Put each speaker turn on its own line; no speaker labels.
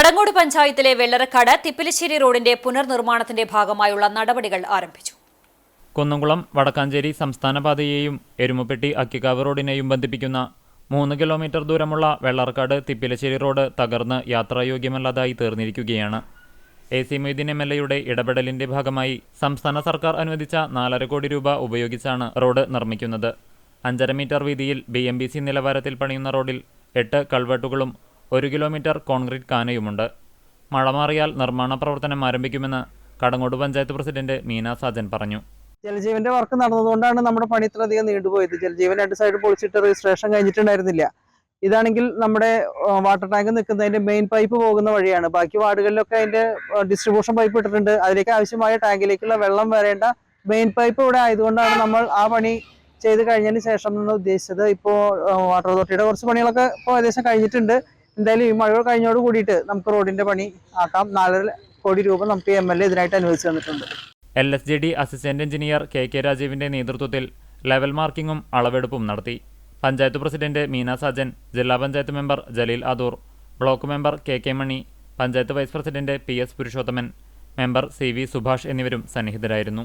കടങ്ങോട് പഞ്ചായത്തിലെ വെള്ളറക്കാട് തിപ്പിലിശ്ശേരി റോഡിന്റെ പുനർനിർമ്മാണത്തിന്റെ ഭാഗമായുള്ള നടപടികൾ ആരംഭിച്ചു.
കുന്നംകുളം വടക്കാഞ്ചേരി സംസ്ഥാന പാതയെയും എരുമപ്പെട്ടി അക്കിക്കാവ് റോഡിനെയും ബന്ധിപ്പിക്കുന്ന മൂന്ന് കിലോമീറ്റർ ദൂരമുള്ള വെള്ളർക്കാട് തിപ്പിലശ്ശേരി റോഡ് തകർന്ന് യാത്രായോഗ്യമല്ലാതായി തീർന്നിരിക്കുകയാണ്. A C Moideen M L എയുടെ ഇടപെടലിന്റെ ഭാഗമായി സംസ്ഥാന സർക്കാർ അനുവദിച്ച നാലര കോടി രൂപ ഉപയോഗിച്ചാണ് റോഡ് നിർമ്മിക്കുന്നത്. അഞ്ചര മീറ്റർ വീതിയിൽ ബി എം ബി സി നിലവാരത്തിൽ പണിയുന്ന റോഡിൽ എട്ട് കൾവെട്ടുകളും ഒരു കിലോമീറ്റർ കോൺക്രീറ്റ് കാനയുമുണ്ട്. മഴ മാറിയാൽ നിർമ്മാണ പ്രവർത്തനം ആരംഭിക്കുമെന്ന് കടങ്ങോട് പഞ്ചായത്ത് പ്രസിഡന്റ് മീന സാജൻ പറഞ്ഞു.
ജലജീവന്റെ വർക്ക് നടന്നതുകൊണ്ടാണ് നമ്മുടെ പണി ഇത്രയധികം നീണ്ടുപോയത്. ജലജീവൻ രണ്ട് സൈഡ് പൊളിച്ചിട്ട് രജിസ്ട്രേഷൻ കഴിഞ്ഞിട്ടുണ്ടായിരുന്നില്ല. ഇതാണെങ്കിൽ നമ്മുടെ വാട്ടർ ടാങ്ക് നിൽക്കുന്നതിന്റെ മെയിൻ പൈപ്പ് പോകുന്ന വഴിയാണ്. ബാക്കി വാർഡുകളിലൊക്കെ അതിന്റെ ഡിസ്ട്രിബ്യൂഷൻ പൈപ്പ് ഇട്ടിട്ടുണ്ട്. അതിലേക്ക് ആവശ്യമായ ടാങ്കിലേക്കുള്ള വെള്ളം വരേണ്ട മെയിൻ പൈപ്പ് ഇവിടെ ആയതുകൊണ്ടാണ് നമ്മൾ ആ പണി ചെയ്ത് കഴിഞ്ഞതിന് ശേഷം ഉദ്ദേശിച്ചത്. ഇപ്പോൾ വാട്ടർ അതോറിറ്റിയുടെ കുറച്ച് പണികളൊക്കെ ഇപ്പോൾ ഏകദേശം കഴിഞ്ഞിട്ടുണ്ട്. എന്തായാലും ഈ മഴ കഴിഞ്ഞോട് കൂടിയിട്ട് നമുക്ക് റോഡിന്റെ പണി ആക്കാം. നാലര കോടി രൂപ നമുക്ക് എം എൽ എ ഇതിനായിട്ട് അനുവദിച്ചു തന്നിട്ടുണ്ട്.
L S G D assistant engineer K K രാജീവിന്റെ നേതൃത്വത്തിൽ ലെവൽ മാർക്കിങ്ങും അളവെടുപ്പും നടത്തി. പഞ്ചായത്ത് പ്രസിഡന്റ് മീന സജൻ ജില്ലാ panchayat member Jaleel Adoor block member K K Mani panchayat vice president P S Purushothaman member C V Subhash എന്നിവരും സന്നിഹിതരായിരുന്നു.